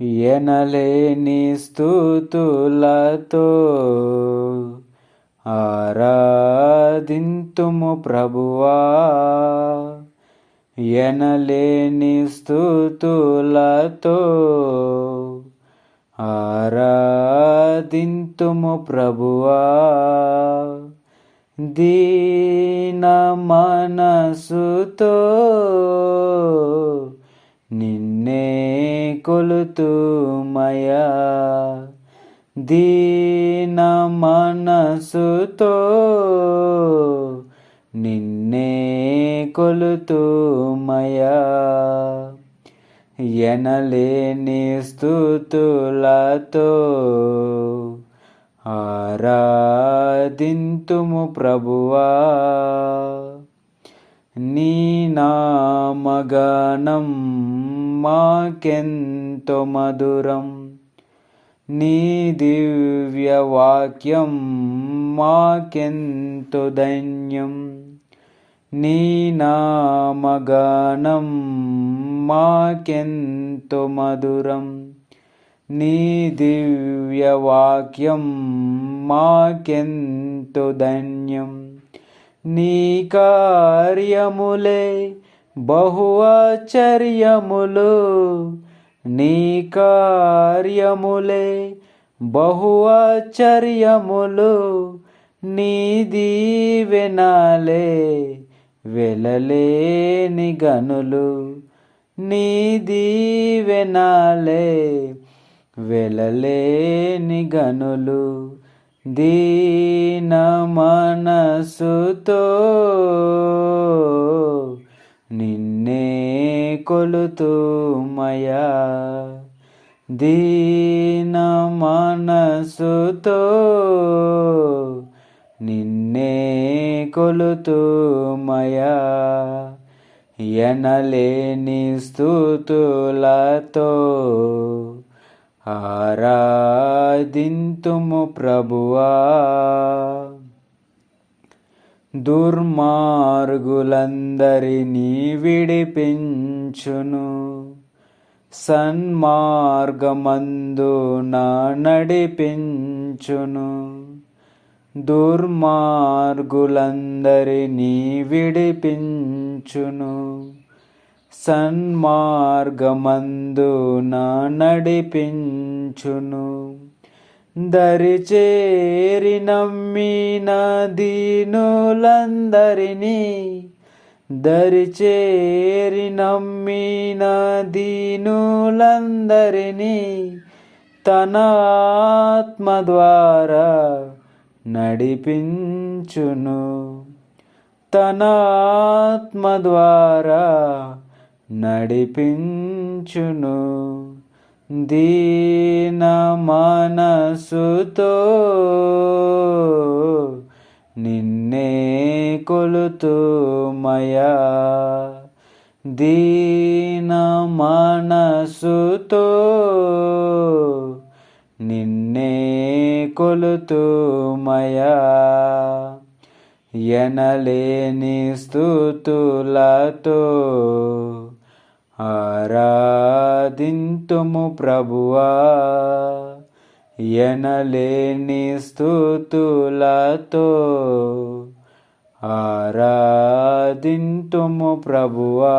ఎనలేని స్థుతులతో ఆరాధింతుము ప్రభువా. ఎనలేని స్థుతులతో ఆరాధింతుము ప్రభువా. దీన మనసుతో నిన్నే కొలుతుమయా దీన మనసుతో నిన్నే కొలుతుమయా ఎనలేని స్థుతులతో ఆరాధింతుము ప్రభువా. नीनामगनं मा किन्तु मधुरं। निदिव्यवाक्यं मा किन्तु दैन्यं। नीनामगनं मा किन्तु मधुरं। निदिव्यवाक्यं मा किन्तु धन्यं నీ కార్యములే బహు ఆశ్చర్యములు. నీ కార్యములే బహు ఆశ్చర్యములు. నీ దీవెనాలే వెలలేని గనులు. నీ దీవెనాలే వెలలేని గనులు. దీన మనసుతో నిన్నే కొలుతుమయా. దీన మనసుతో నిన్నే కొలుతుమయా. ఎనలేని స్థుతులతో ఆరాధింతుము ప్రభువా. దుర్మార్గులందరినీ విడిపించును సన్మార్గమందు నా నడిపించును. దుర్మార్గులందరినీ విడిపించును సన్మార్గమందు నా నడిపించును. దరిచేరి నమ్మిన దీనులందరినీ దరిచేరి నమ్మిన దీనులందరినీ తన ఆత్మ ద్వారా నడిపించును. తన ఆత్మ ద్వారా నడిపించును. దీన మనసుతో నిన్నే కొలుతుమయా. దీన మనసుతో నిన్నే కొలుతుమయా. ఎనలేని స్థుతులతో ఆరాధింతుము ప్రభువా ఎనలేని స్థుతులతో ఆరాధింతుము ప్రభువా.